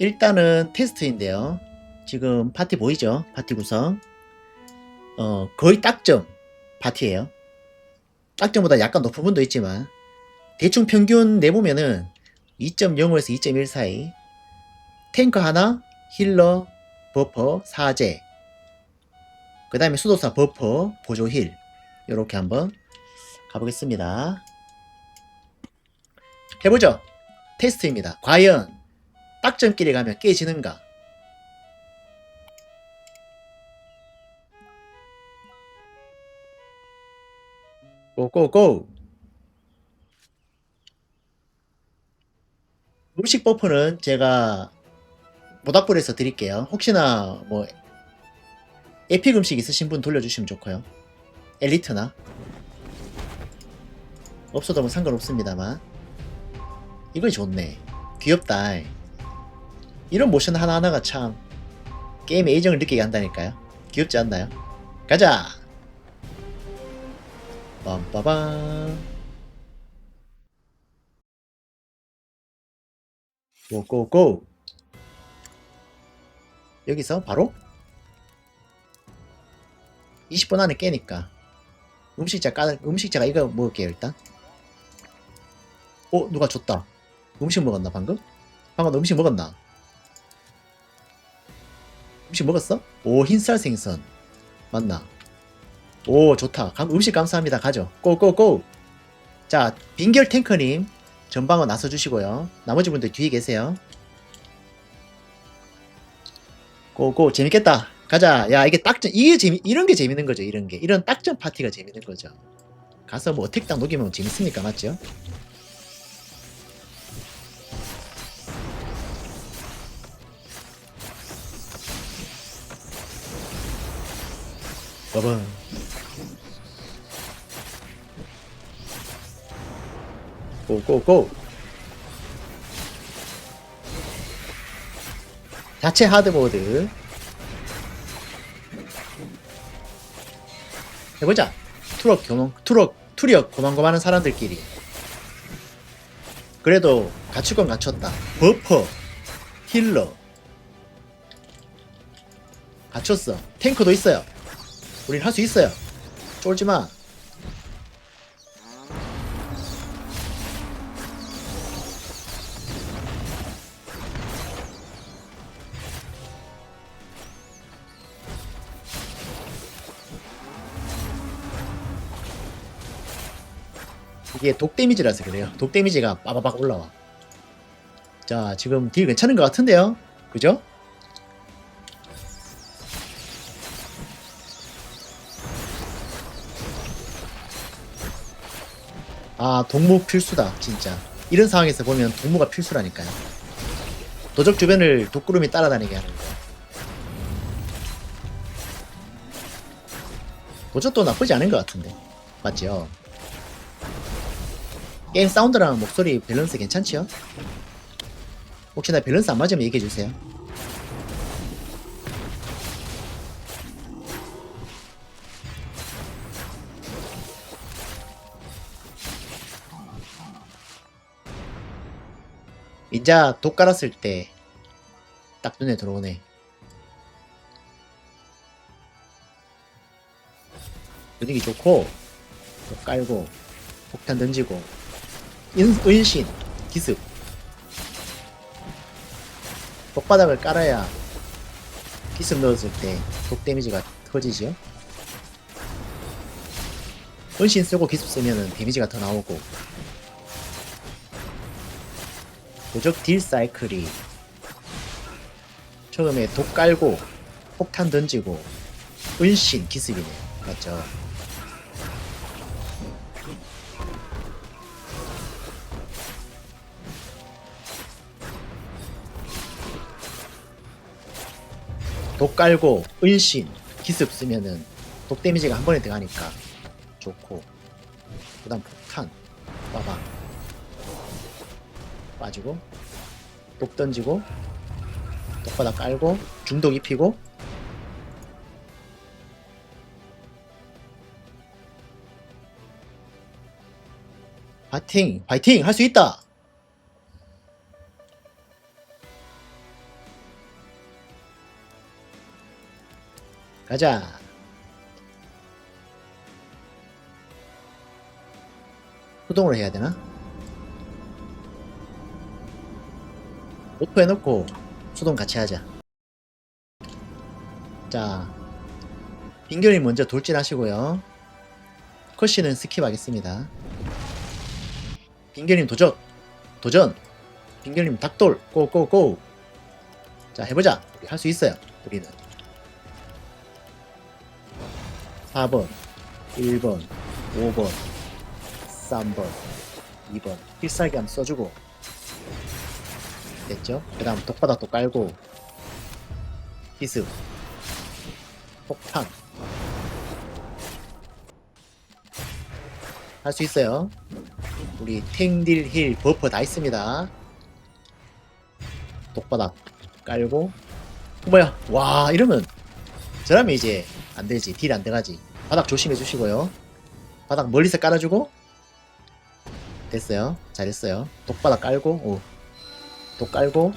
일단은 테스트인데요. 지금 파티 보이죠? 파티 구성. 어, 거의 딱점 파티예요. 딱점보다 약간 높은 분도 있지만 대충 평균 내보면은 2.05에서 2.1 사이. 탱커 하나, 힐러, 버퍼, 사제. 그 다음에 수도사 버퍼, 보조 힐. 요렇게 한번 가보겠습니다. 해보죠. 테스트입니다. 과연 딱점끼리 가면 깨지는가? 고고고! 음식 버프는 제가 모닥불에서 드릴게요. 혹시나 뭐 에픽 음식 있으신 분 돌려주시면 좋고요. 엘리트나 없어도 뭐 상관없습니다만 이거 좋네. 귀엽다. 이런 모션 하나하나가 참 게임의 애정을 느끼게 한다니까요. 귀엽지 않나요? 가자! 빰빠밤 고고고 여기서 바로 20분 안에 깨니까 음식자 까 음식자가 이거 먹을게요 일단 어 누가 줬다 음식 먹었나 방금? 방금 너 음식 먹었나? 음식 먹었어? 오 흰쌀 생선. 맞나? 오 좋다. 감- 음식 감사합니다. 가죠. 고고고! 자 빙결 탱커님 전방어 나서 주시고요. 나머지 분들 뒤에 계세요. 고고 재밌겠다. 가자. 야 이게 딱전 이게 재미 이런 게 재밌는 거죠 이런 게. 이런 딱전 파티가 재밌는 거죠. 가서 뭐 어택당 녹이면 재밌으니까? 맞죠 봐봐 고고고. 자체 하드모드. 해보자. 투럭 교농 투럭 투력 고만고만한 사람들끼리. 그래도 갖출 건 갖췄다. 버퍼 힐러. 갖췄어. 탱크도 있어요 우린 할 수 있어요 쫄지마 이게 독 데미지라서 그래요. 독 데미지가 빠바박 올라와. 자, 지금 딜 괜찮은 것 같은데요? 그죠? 아, 동무 필수다, 진짜. 이런 상황에서 보면 동무가 필수라니까요. 도적 주변을 독구름이 따라다니게 하는 거. 도적도 나쁘지 않은 것 같은데. 맞죠? 게임 사운드랑 목소리 밸런스 괜찮지요? 혹시나 밸런스 안 맞으면 얘기해주세요. 인자 독 깔았을 때 딱 눈에 들어오네. 분위기 좋고 독 깔고 폭탄 던지고 은, 은신 기습. 독바닥을 깔아야 기습 넣었을 때 독 데미지가 터지지요 은신 쓰고 기습 쓰면은 데미지가 더 나오고 도적 딜 사이클이 처음에 독 깔고 폭탄 던지고 은신 기습이네. 맞죠? 독 깔고 은신 기습 쓰면은 독 데미지가 한 번에 들어가니까 좋고. 그 다음 폭탄. 빠방 빠지고 독 던지고 독바닥 깔고 중독 입히고 파이팅! 파이팅! 할 수 있다! 가자! 소동을 해야 되나? 오프 해놓고 수동 같이 하자. 자, 빙결이 먼저 돌진 하시고요. 컷시는 스킵하겠습니다. 빙결님 도전! 도전! 빙결님 닭돌! 고고고! 자, 해보자! 우리 할 수 있어요. 우리는. 4번, 1번, 5번, 3번, 2번. 필살기 한번 써주고. 됐죠? 그 다음 독바닥도 깔고. 기습. 폭탄. 할 수 있어요. 우리 탱딜 힐 버퍼 다 있습니다. 독바닥 깔고. 뭐야? 와, 이러면 저라면 이제 안 되지. 딜안 돼가지. 바닥 조심해 주시고요. 바닥 멀리서 깔아주고. 됐어요. 잘했어요. 독바닥 깔고, 오. 독 깔고,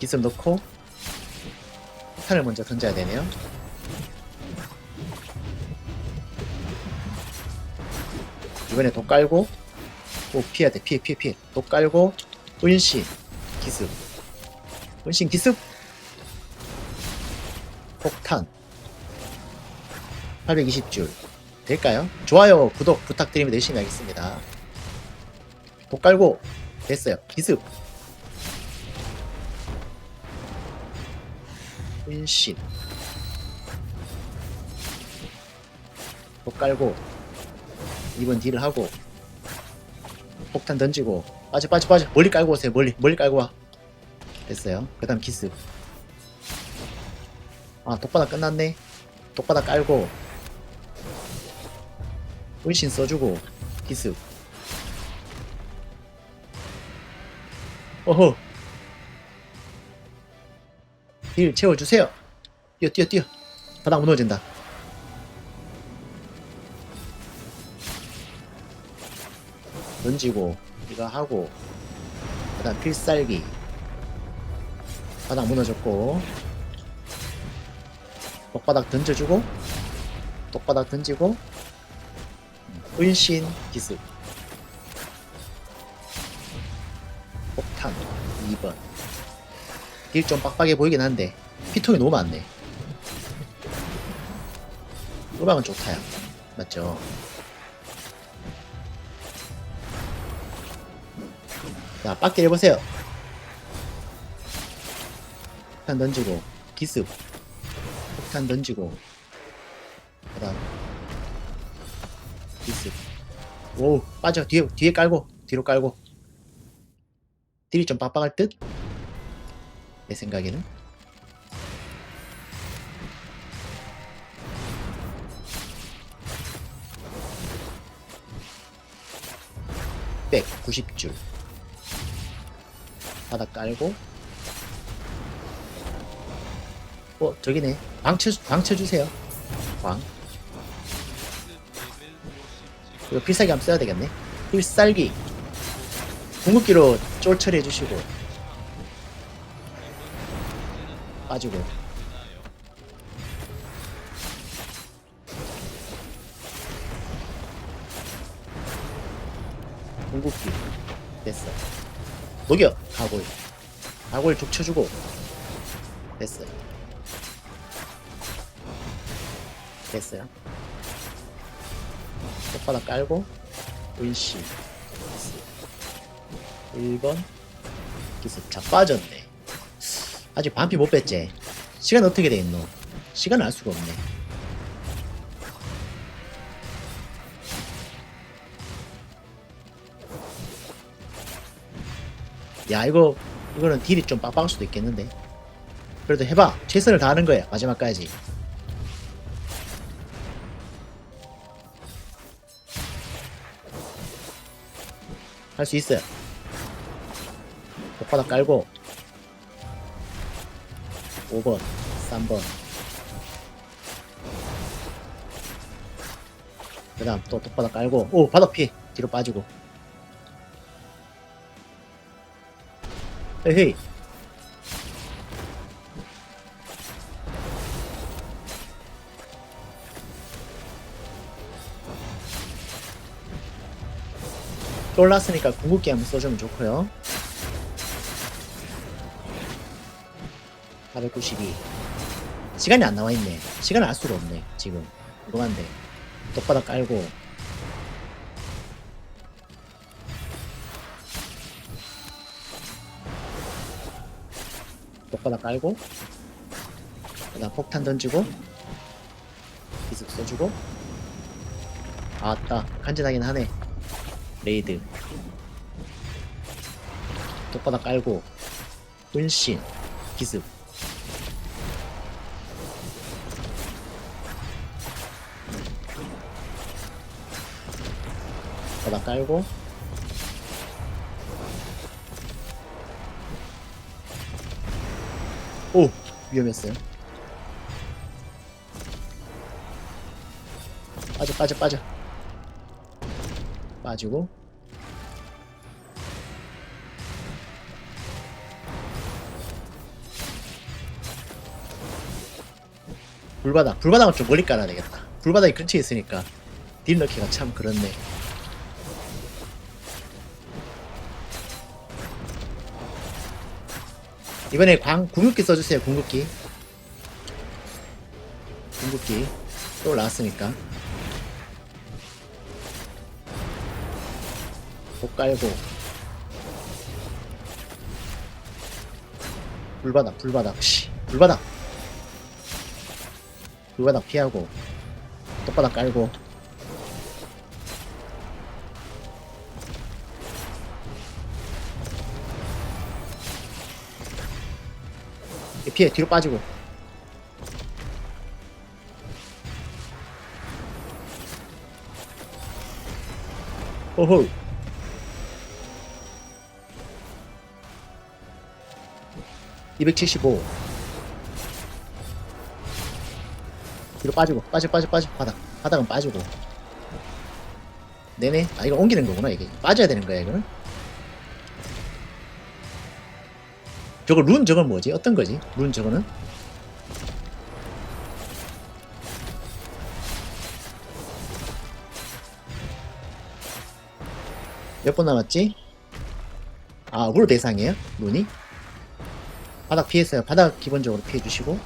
기습 넣고, 폭탄을 먼저 던져야 되네요. 이번에 독 깔고, 오, 피해야 돼. 피해, 피해, 피해. 독 깔고, 은신, 기습. 은신, 기습. 폭탄. 820줄. 될까요? 좋아요, 구독 부탁드리면 열심히 하겠습니다. 독 깔고, 됐어요. 기습. 은신. 독 깔고, 2번 딜을 하고, 폭탄 던지고, 빠져, 빠져, 빠져. 멀리 깔고 오세요. 멀리, 멀리 깔고 와. 됐어요. 그 다음 기습. 아, 독바닥 끝났네. 독바닥 깔고, 은신 써주고, 기습. 어허. 딜 채워주세요. 뛰어, 뛰어, 뛰어. 바닥 무너진다. 던지고, 이거 하고, 그 다음 필살기. 바닥 무너졌고, 똑바닥 던져주고, 똑바닥 던지고, 은신 기습. 폭탄 2번. 딜좀 빡빡해 보이긴 한데, 피통이 너무 많네. 음악은 좋다요. 맞죠? 자, 빡게 해보세요. 폭탄 던지고, 기습. 폭탄 던지고, 그 다음, 기습. 오, 빠져. 뒤에, 뒤에 깔고, 뒤로 깔고. 딜이 좀 빡빡할 듯? 내 생각에는. 백 90줄. 바닥 깔고. 어 저기네. 방쳐 방쳐 주세요. 광. 이거 필살기 한번 써야 되겠네. 필살기. 궁극기로 쫄 처리해 주시고 빠지고. 궁극기. 됐어. 녹여. 가골 가골 족쳐주고. 됐어요 됐어요. 손바닥 깔고. 은신 1번. 기습. 자 빠졌네 아직 반피 못 뺐지? 시간 어떻게 돼 있노? 시간을 알 수가 없네. 야 이거 이거는 딜이 좀 빡빡할 수도 있겠는데. 그래도 해봐. 최선을 다하는 거야 마지막까지. 할 수 있어요. 똑바닥 깔고 5번, 3번. 그 다음 또 똑바닥 깔고, 오, 바닥피! 뒤로 빠지고. 에헤이. 올랐으니까 궁극기 한번 써주면 좋고요. 492 시간이 안 나와있네. 시간을 알 수가 없네 지금. 궁금한데 똑바닥 깔고. 똑바닥 깔고. 그다음 폭탄 던지고. 기습 써주고. 아따 간지나긴 하네. 레이드. 똑바닥 깔고. 은신 기습 바닥 깔고. 오 위험했어요. 빠져 빠져 빠져. 빠지고. 불바닥 불바닥은 좀 멀리 깔아야 되겠다. 불바닥이 근처에 있으니까 딜 넣기가 참 그렇네 이번에 광 궁극기 써주세요 궁극기. 궁극기. 또 나왔으니까. 복 깔고. 불바닥 불바닥 씨. 불바닥. 불바닥 피하고. 똑바닥 깔고 피해 뒤로 빠지고. 오호 275 뒤로 빠지고 빠져 빠져 빠져 바닥 바닥은 빠지고. 네네. 아 이거 옮기는 거구나 이게. 빠져야 되는 거야 이거는 저거 룬 저건 뭐지 어떤 거지 룬 저거는 몇 번 남았지 아 우로 대상이에요 룬이 바닥 피했어요. 바닥 기본적으로 피해주시고.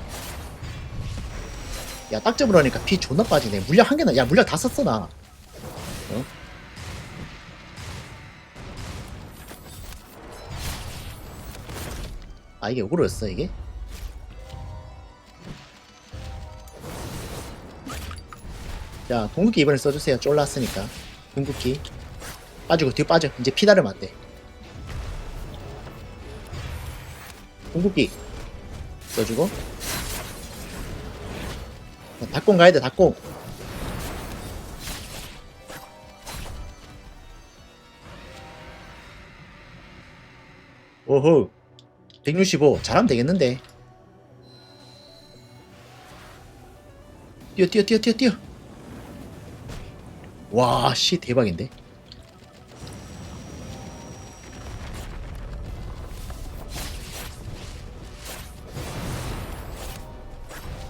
야, 딱 잡으려니까 피 존나 빠지네. 물약 한 개나, 야, 물약 다 썼어, 나. 아, 이게 오그로였어, 이게? 자, 궁극기 이번에 써주세요. 쫄랐으니까. 궁극기. 빠지고, 뒤로 빠져. 이제 피다를 맞대. 궁극기 써주고 닭공 가야돼 닭공 오호 165 잘하면 되겠는데. 뛰어 뛰어 뛰어 뛰어 뛰어. 와씨 대박인데.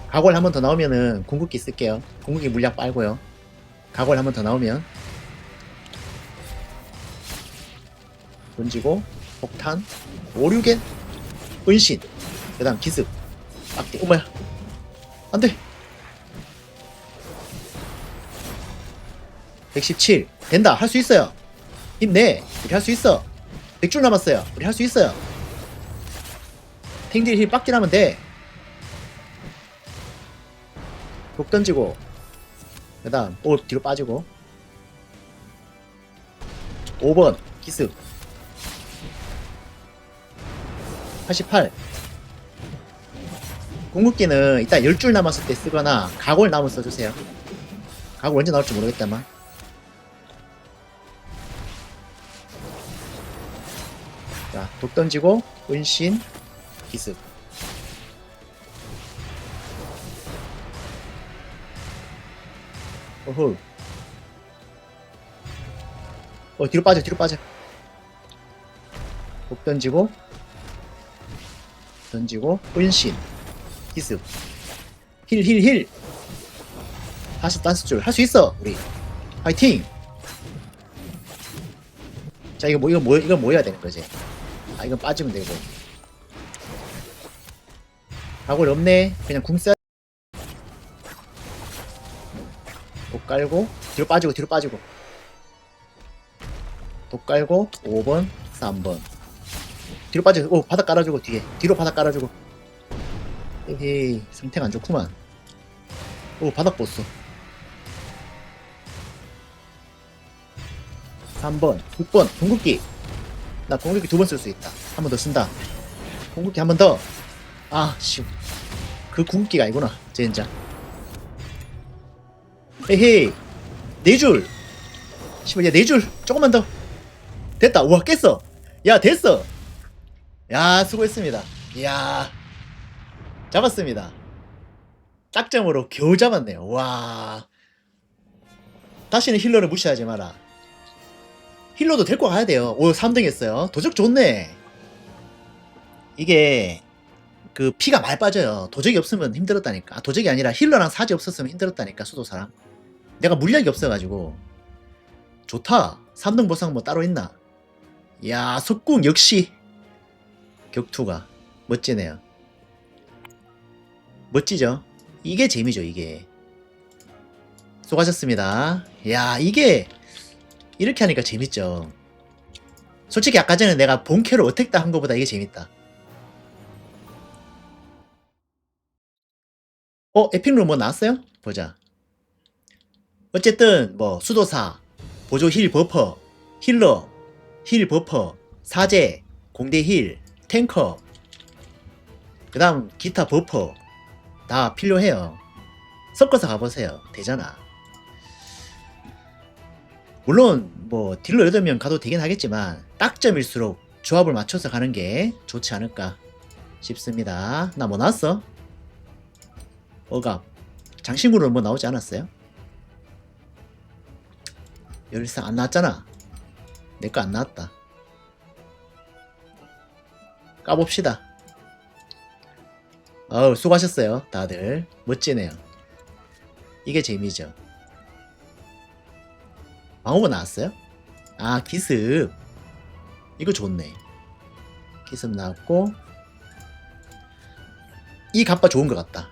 각월 한번 더 나오면은 궁극기 쓸게요. 궁극기 물약 빨고요. 각월 한번 더 나오면. 던지고 폭탄. 오류겐 은신 그 다음 기습. 빡대 오마야? 안돼. 117 된다. 할 수 있어요. 힘내. 우리 할 수 있어. 100줄 남았어요. 우리 할 수 있어요. 탱딜 힐 빡딜하면 돼. 독 던지고 그 다음 오 뒤로 빠지고. 5번. 기습 88 궁극기는 이따 10줄 남았을 때 쓰거나 각올 남으면 써주세요 각올 언제 나올지 모르겠다만 자, 독 던지고 은신 기습 어허. 어, 뒤로 빠져, 뒤로 빠져. 복 던지고, 던지고, 은신, 기습, 힐, 힐, 힐. 다시 댄스 줄. 할 수 있어, 우리. 파이팅! 자 이거 뭐 이거 뭐 이거 모여야 되는 거지. 아 이건 빠지면 되고. 가골 없네. 그냥 궁 써. 독 깔고 뒤로 빠지고 뒤로 빠지고. 독 깔고 5번 3번 뒤로 빠지고 오 바닥 깔아주고 뒤에 뒤로 바닥 깔아주고. 에헤이 상태가 안 좋구만. 오 바닥 보스. 3번, 6번, 궁극기. 나 궁극기 두 번 쓸 수 있다. 한 번 더 쓴다. 궁극기 한 번 더. 아, 씨. 그 궁극기가 아니구나. 젠장. 에헤이. 네 줄. 씨발, 야, 네 줄. 조금만 더. 됐다. 우와, 깼어. 야, 됐어. 야, 수고했습니다. 이야. 잡았습니다. 딱점으로 겨우 잡았네요. 와. 다시는 힐러를 무시하지 마라. 힐러도 데리고 가야 돼요. 오, 3등 했어요. 도적 좋네. 이게, 그, 피가 많이 빠져요. 도적이 없으면 힘들었다니까. 아, 도적이 아니라 힐러랑 사지 없었으면 힘들었다니까, 수도사랑. 내가 물약이 없어가지고. 좋다. 3등 보상 뭐 따로 있나? 야 속궁 역시. 격투가. 멋지네요. 멋지죠? 이게 재미죠, 이게. 수고하셨습니다. 야, 이게, 이렇게 하니까 재밌죠. 솔직히 아까 전에 내가 본캐로 어택다 한 거보다 이게 재밌다. 어, 에픽룸 뭐 나왔어요? 보자. 어쨌든 뭐 수도사, 보조 힐 버퍼, 힐러, 힐 버퍼, 사제, 공대 힐, 탱커, 그 다음 기타 버퍼 다 필요해요. 섞어서 가보세요. 되잖아. 물론 뭐 딜러 8명 가도 되긴 하겠지만 딱점일수록 조합을 맞춰서 가는 게 좋지 않을까 싶습니다. 나 뭐 나왔어? 어갑 장신구는 뭐 나오지 않았어요? 열상 안 나왔잖아. 내 거 안 나왔다. 까봅시다. 어우 수고하셨어요 다들 멋지네요. 이게 재미죠. 방어구 나왔어요? 아 기습 이거 좋네 기습 나왔고 이 갑바 좋은 것 같다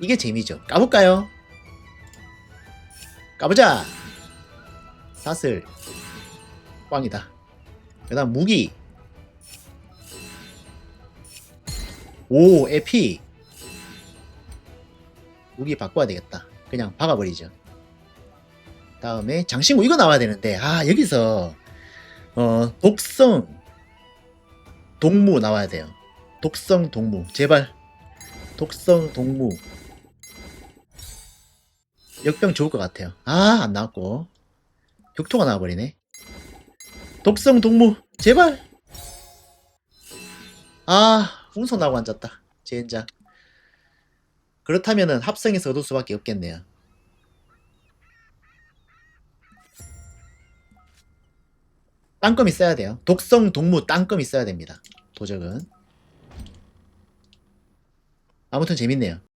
이게 재미죠 까볼까요? 까보자 사슬 꽝이다 그 다음 무기. 오 에피. 무기 바꿔야 되겠다. 그냥 박아버리죠. 다음에 장신구 이거 나와야 되는데 아 여기서 어 독성 동무 나와야 돼요. 독성 동무. 제발. 독성 동무. 역병 좋을 것 같아요. 아 안 나왔고. 격토가 나와버리네 독성 동무 제발 아 운석 나고 앉았다 젠장 그렇다면은 합성해서 얻을 수밖에 없겠네요 땅검 있어야 돼요. 독성 동무 땅검 있어야 됩니다. 도적은. 아무튼 재밌네요.